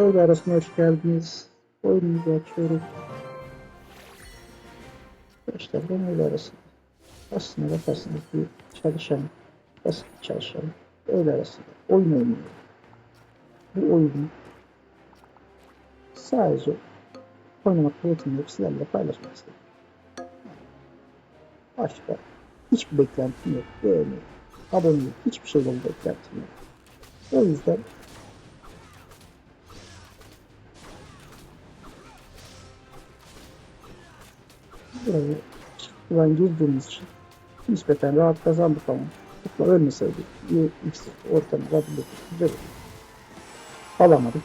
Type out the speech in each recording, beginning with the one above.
Öğle arasına hoş geldiniz. Oyunumuzu açıyoruz. Arkadaşlar ben öğle arasında aslında bakarsınız bir çalışan, basit bir çalışan öğle arasında oyun oynuyor. Bu oyunu sadece oynamakla yetinmeyip sizlerle paylaşmak istedim. Başka hiçbir beklentim yok. Beğeni, abonelik, hiçbir şeyden beklentim yok. O yüzden buraya çıktıdan girdiğimiz için nispeten rahat kazandık ama Kutla ölmeseydik bir X ortamı olur. Alamadık.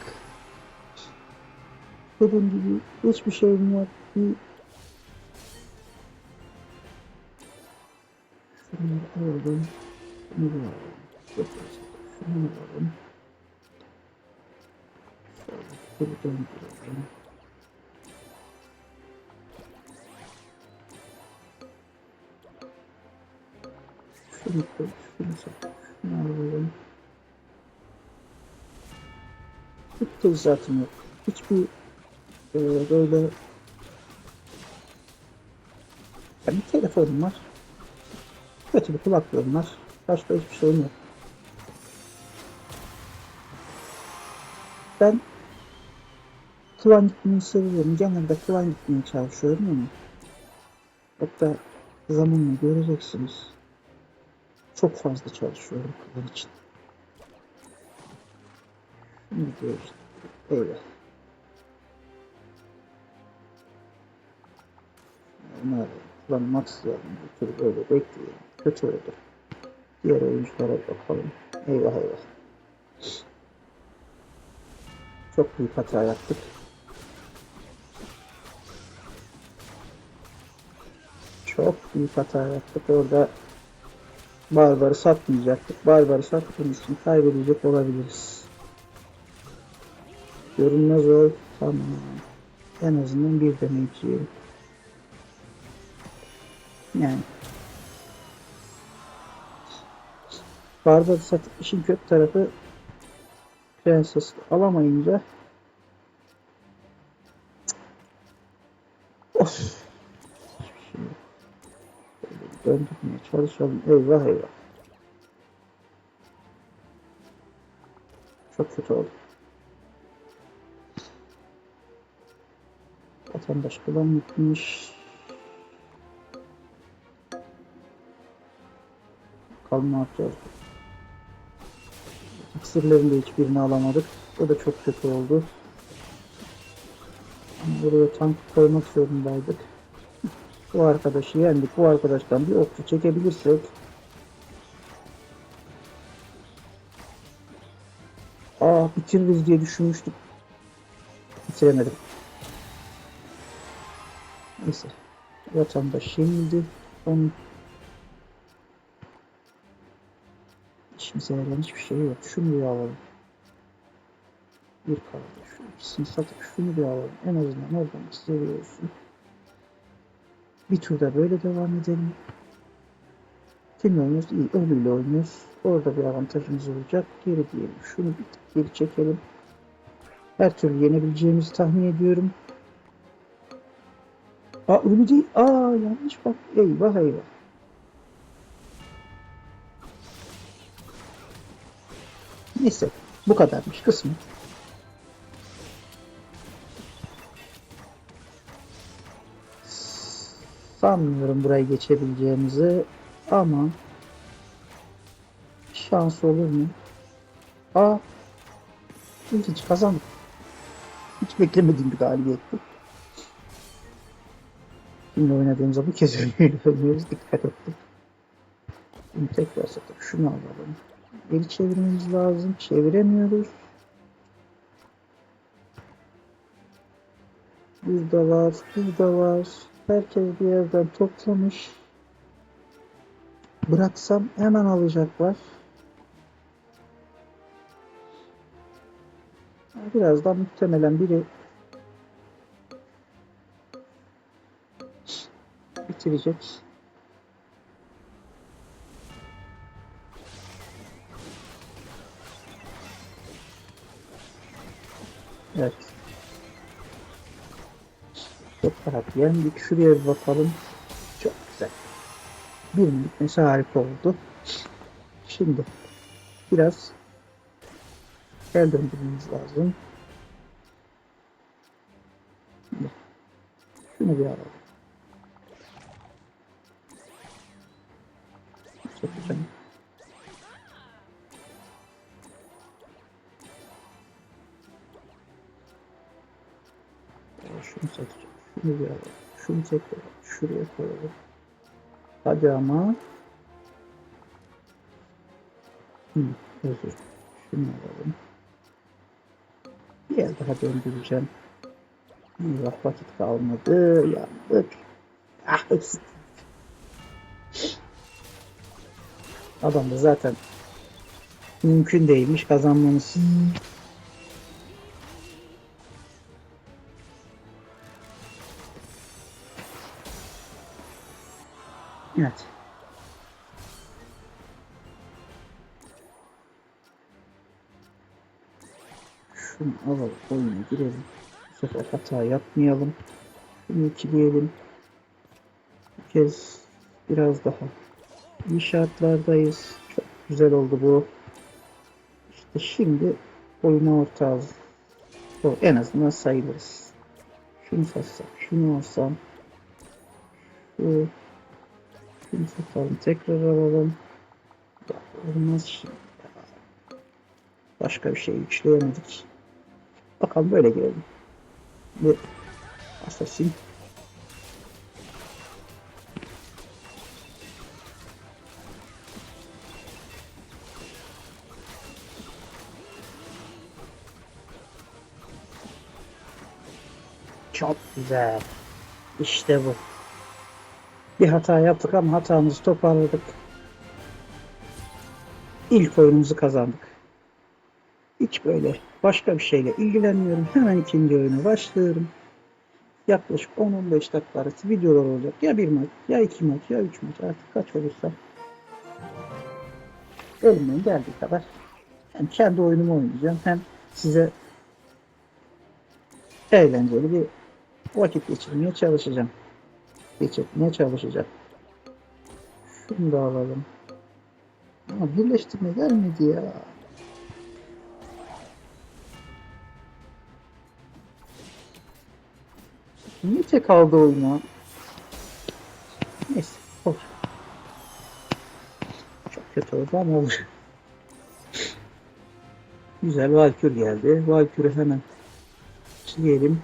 Dediğim gibi hiçbir şeyim yok. Bir Şunları alalım. Şunu alalım. Şunu alalım. Şöyle bir döndürelim. Şunu koy, şunu tezatım yok. Hiçbir e, böyle yani telefonum var. Kötü bir kulaklığım var. Başka hiçbir şeyim yok. Ben kıvan gitmeyi seviyorum. Genelde kıvan gitmeye çalışıyorum ama hatta zamanla göreceksiniz. Çok fazla çalışıyorum kıvan için. Şimdi diyoruz. Öyle. Onlar lan maxlayalım. Bir tür böyle bekleyelim. Kötü oldu. Diğer oyunculara bakalım. Eyvah eyvah. Çok büyük hata yaptık. Çok büyük hata yaptık. Orada Barbar'ı satmayacaktık. Barbar'ı sattığımız için kaybedecek olabiliriz. Görünmez ol. Tamam. En azından bir yiyelim. Yani. Barbar'ı satıp işin kötü tarafı prenses alamayınca of döndürmeye çalışalım. Eyvah eyvah. Çok kötü oldu. Vatandaş falan gitmiş. Bakalım ne yapacağız. İksirlerin de hiçbirini alamadık. O da çok kötü oldu. Buraya tank koymak zorundaydık. Bu arkadaşı yendik. Bu arkadaştan bir okçu çekebilirsek Aa bitiririz diye düşünmüştük. Bitiremedim. Neyse. Vatandaş yenildi. Onun işimize yarayan hiçbir şey yok. Şunu bir alalım. Bir kaldı. Şu ikisini satıp şunu bir alalım. En azından oradan seviyorsun. Bir turda böyle devam edelim. Kimle oynuyoruz? İyi. Ölüyle oynuyoruz. Orada bir avantajımız olacak. Geri diyelim. Şunu bir tık geri çekelim. Her türlü yenebileceğimizi tahmin ediyorum. Aa ölü değil. Aa yanlış bak. Eyvah eyvah. Neyse. Bu kadarmış kısmı. Sanmıyorum burayı geçebileceğimizi ama şans olur mu? Aa ilginç kazandık. Hiç beklemediğim bir galibiyetti. Şimdi oynadığımızda bu kez oynuyoruz. Dikkat ettim. Şimdi tekrar satıp şunu alalım. Geri çevirmemiz lazım. Çeviremiyoruz. Burada var, burada var. Herkes bir yerden toplamış. Bıraksam hemen alacaklar. Birazdan muhtemelen biri bitirecek. Çok rahat yendik. Şuraya bir bakalım. Çok güzel. Birinin bitmesi harika oldu. Şimdi biraz el döndürmemiz lazım. Şimdi şunu bir alalım. Sokacağım. Aa, bir alalım. Şunu tekrar şuraya koyalım. Hadi ama. Hı, özür. Şunu alalım. Bir el daha döndüreceğim. Allah vakit kalmadı. Yandık. Ah hepsi. Adam da zaten mümkün değilmiş kazanmamız. Evet. Şunu alalım oyuna girelim. Bu sefer hata yapmayalım. Şunu ikileyelim. Bu kez biraz daha iyi şartlardayız. Çok güzel oldu bu. İşte şimdi oyuna ortağız. En azından sayılırız. Şunu satsam, şunu alsam. Şu şunu satalım, tekrar alalım. Olmaz. Başka bir şey yükleyemedik. Bakalım böyle girelim. Bir Assassin. Çok güzel. İşte bu. Bir hata yaptık ama hatamızı toparladık. İlk oyunumuzu kazandık. Hiç böyle başka bir şeyle ilgilenmiyorum. Hemen ikinci oyuna başlıyorum. Yaklaşık 10-15 dakika arası videolar olacak. Ya bir maç, ya iki maç, ya üç maç artık kaç olursa. Elimden geldiği kadar. Hem kendi oyunumu oynayacağım hem size eğlenceli bir vakit geçirmeye çalışacağım. Geçirmeye çalışacağım. Şunu da alalım. Ama birleştirme gelmedi ya. Niye tek aldı oyunu? Neyse. Olur. Çok kötü oldu ama olur. Güzel Valkür geldi. Valkür'ü hemen çizelim.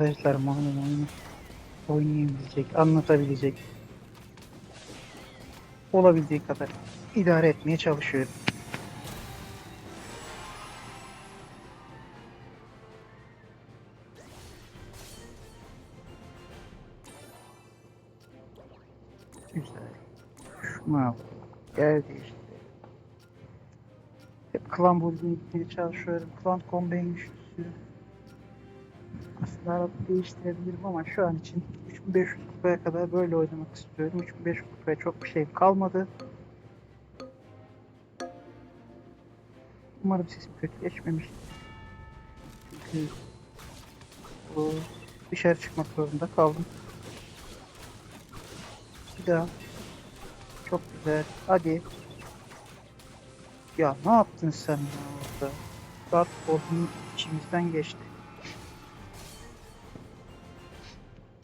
Arkadaşlar malum oyunu oynayabilecek, anlatabilecek olabildiği kadar idare etmeye çalışıyorum. Güzel. Şunu al. Geldi işte. Hep klan building gitmeye çalışıyorum. Klan en güçlüsü. Aslında arada değiştirebilirim ama şu an için 3500 kupaya kadar böyle oynamak istiyorum. 3500 kupaya çok bir şey kalmadı. Umarım sesim kötü geçmemiştir. Çünkü bu dışarı çıkmak zorunda kaldım. Bir daha. Çok güzel. Hadi. Ya ne yaptın sen ya orada? Bordunun içimizden geçti.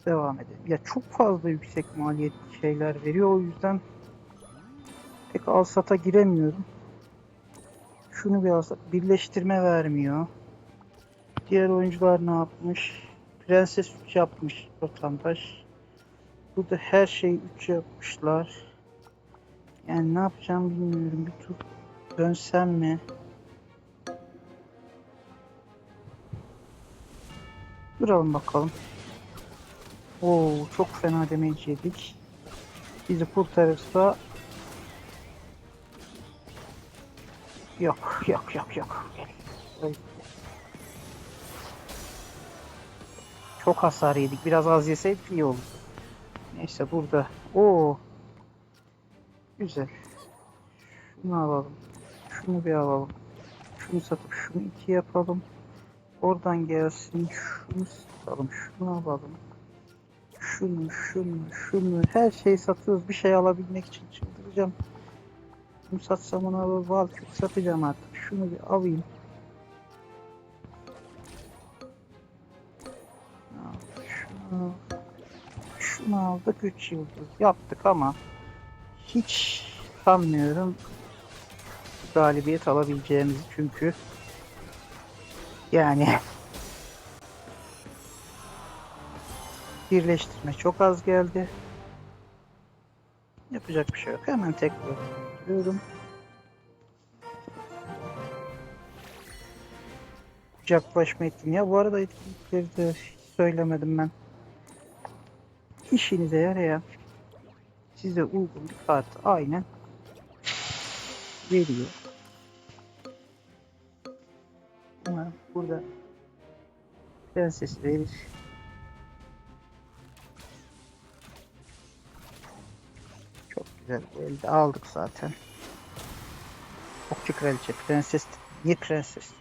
Devam edelim. Ya çok fazla yüksek maliyetli şeyler veriyor. O yüzden pek al sata giremiyorum. Şunu bir alsak. Birleştirme vermiyor. Diğer oyuncular ne yapmış? Prenses 3 yapmış vatandaş. Burada her şeyi 3 yapmışlar. Yani ne yapacağım bilmiyorum. Bir tur dönsem mi? Duralım bakalım. Oo çok fena damage yedik. Bizi kurtarırsa Yok yok yok yok. Çok hasar yedik. Biraz az yeseydik iyi olurdu. Neyse burada. Oo. Güzel. Şunu alalım. Şunu bir alalım. Şunu satıp şunu iki yapalım. Oradan gelsin. Şunu satalım. Şunu alalım. Şunu, şunu, şunu. Her şeyi satıyoruz. Bir şey alabilmek için çıldıracağım. Bunu satsam onu alır. Valkür satacağım artık. Şunu bir alayım. Al, Şunu, şunu aldık. 3 yıldız yaptık ama hiç sanmıyorum galibiyet alabileceğimizi çünkü yani birleştirme çok az geldi. Yapacak bir şey yok. Hemen tekrar götürüyorum. Kucaklaşma etkinliği. Bu arada etkinlikleri de söylemedim ben. İşinize yarayan size uygun bir kartı aynen veriyor. Umarım burada prenses verir. Güzel elde aldık zaten. Okçu kraliçe prenses niye prenses?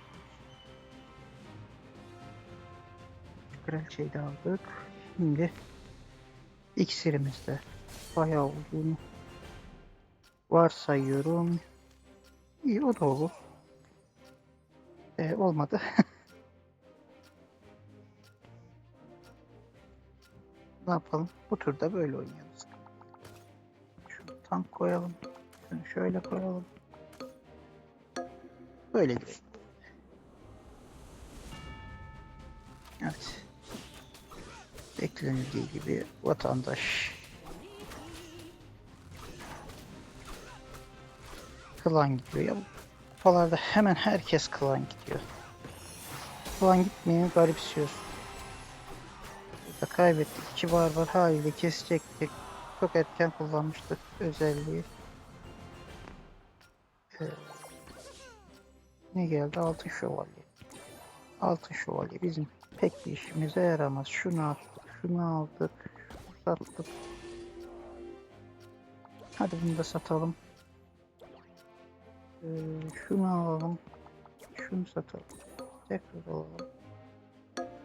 Kraliçeyi de aldık. Şimdi iksirimizde bayağı olduğunu varsayıyorum. İyi o da olur. Ee, olmadı. ne yapalım? Bu turda böyle oynayalım. Tank koyalım. Şunu şöyle koyalım. Böyle gidelim. Evet. Beklenildiği gibi vatandaş klan gidiyor ya. Kupalarda hemen herkes klan gidiyor. Klan gitmeyi garipsiyor. Burada kaybettik. İki barbar haliyle kesecektik. Çok erken kullanmıştık özelliği. Ee, ne geldi? Altın şövalye. Altın şövalye bizim pek bir işimize yaramaz. Şunu attık, şunu aldık, sattık. Hadi bunu da satalım. Ee, şunu alalım. Şunu satalım. Tekrar alalım.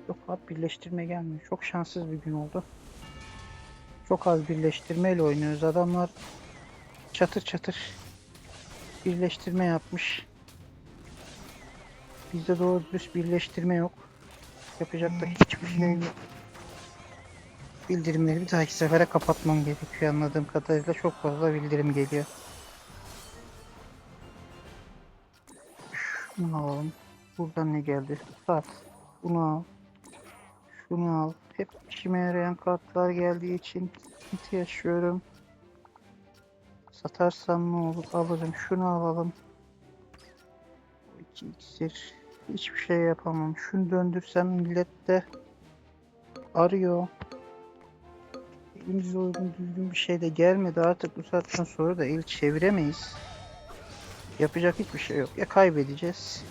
Yok abi birleştirme gelmiyor. Çok şanssız bir gün oldu. Çok az birleştirmeyle oynuyoruz. Adamlar çatır çatır birleştirme yapmış. Bizde doğru dürüst birleştirme yok. Yapacak da hiçbir şey yok. Bildirimleri bir dahaki sefere kapatmam gerekiyor anladığım kadarıyla çok fazla bildirim geliyor. Şunu alalım. Buradan ne geldi? Sat. Bunu al. Şunu al. Hep işime yarayan kartlar geldiği için sıkıntı yaşıyorum. Satarsam ne olur? Alırım. Şunu alalım. Bu iki iksir. Hiçbir şey yapamam. Şunu döndürsem millet de arıyor. Elimize uygun düzgün bir şey de gelmedi. Artık bu saatten sonra da el çeviremeyiz. Yapacak hiçbir şey yok. Ya kaybedeceğiz.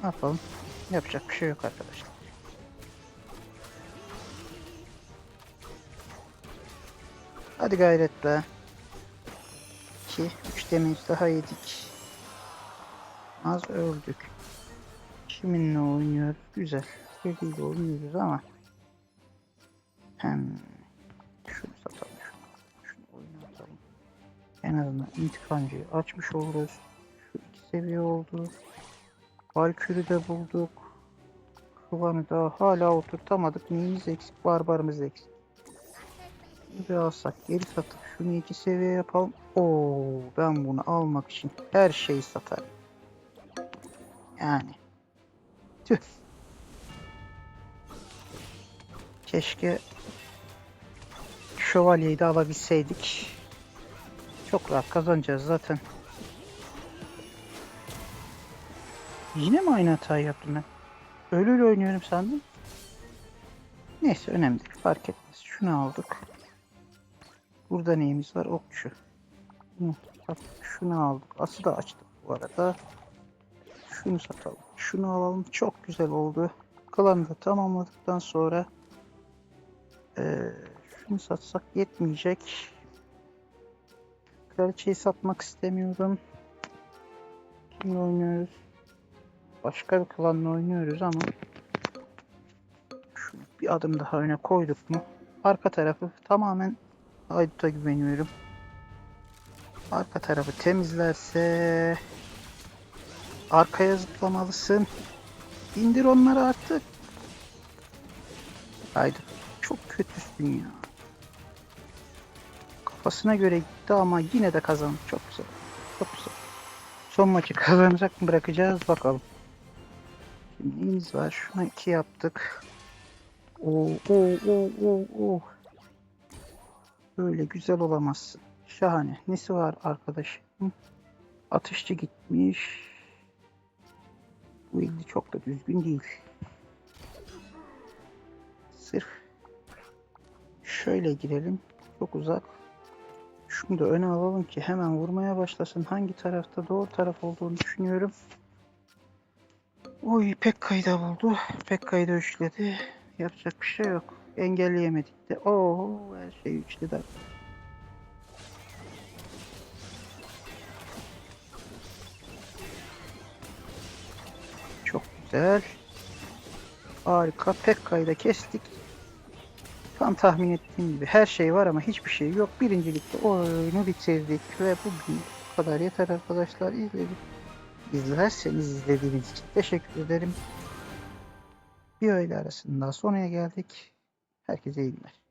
Ne yapalım? Yapacak bir şey yok arkadaşlar. Hadi gayret be. 2, 3 damage daha yedik. Az öldük. Kiminle oynuyoruz? Güzel. Sevgiyle oynuyoruz ama hem şunu satalım şunu. Şunu oynatalım. En azından intikamcıyı açmış oluruz. Şu iki seviye oldu. Valkür'ü de bulduk. Kıvanı da hala oturtamadık. Neyimiz eksik? Barbarımız eksik. Bir alsak geri satıp şunu iki seviye yapalım. Oo, ben bunu almak için her şeyi satarım. Yani. Tüh. Keşke şövalyeyi de alabilseydik. Çok rahat kazanacağız zaten. Yine mi aynı hatayı yaptım ben? ölüyle oynuyorum sandım. Neyse önemli değil. Fark etmez. Şunu aldık. Burada neyimiz var? Okçu. Şunu aldık. Ası da açtık bu arada. Şunu satalım. Şunu alalım. Çok güzel oldu. Klanı da tamamladıktan sonra eee, şunu satsak yetmeyecek. Kraliçeyi satmak istemiyorum. Kimle oynuyoruz? Başka bir klanla oynuyoruz ama şunu bir adım daha öne koyduk mu? Arka tarafı tamamen Aydut'a güveniyorum. Arka tarafı temizlerse arkaya zıplamalısın. İndir onları artık. Aydut çok kötüsün ya. Kafasına göre gitti ama yine de kazandı. Çok güzel. Çok güzel. Son maçı kazanacak mı bırakacağız bakalım. Şimdi var? Şuna iki yaptık. Oo, oo, oo, oo, oo. Böyle güzel olamazsın. Şahane. Nesi var arkadaş? Atışçı gitmiş. Bu ilgi çok da düzgün değil. Sırf şöyle girelim. Çok uzak. Şunu da öne alalım ki hemen vurmaya başlasın. Hangi tarafta doğru taraf olduğunu düşünüyorum. Oy Pekka'yı da buldu. Pekka'yı da üçledi. Yapacak bir şey yok. Engelleyemedik de. Oo her şey üçledi. Çok güzel. Harika. Pekka'yı da kestik. Tam tahmin ettiğim gibi her şey var ama hiçbir şey yok. Birincilikte oyunu bitirdik ve bugün bu kadar yeter arkadaşlar. İzledik. İzlerseniz izlediğiniz için teşekkür ederim. Bir öğle arasında sonraya geldik. Herkese iyi günler.